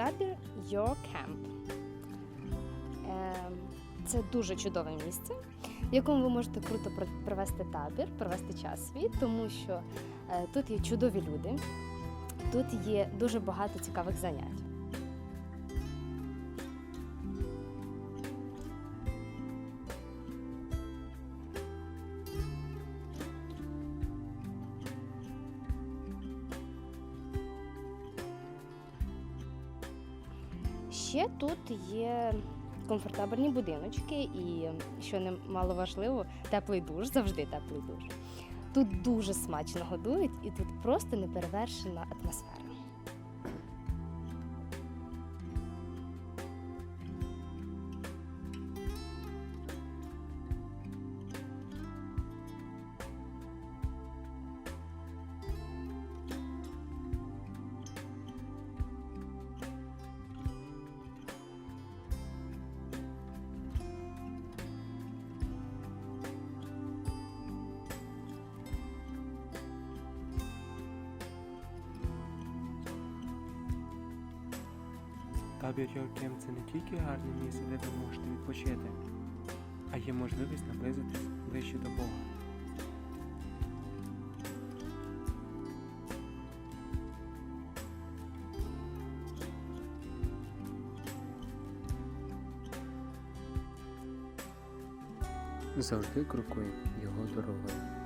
табір Your Camp. Це дуже чудове місце, в якому ви можете круто провести табір, провести час свій, тому що е, тут є чудові люди, тут є дуже багато цікавих занять. Ще тут є комфортабельні будиночки і, що немало важливо, теплий душ, завжди теплий душ. Тут дуже смачно годують і тут просто неперевершена атмосфера. Табір Йоркем це не тільки гарне місце, де ви можете відпочити, а є можливість наблизитись ближче до Бога. Завжди крокуй його дорогою.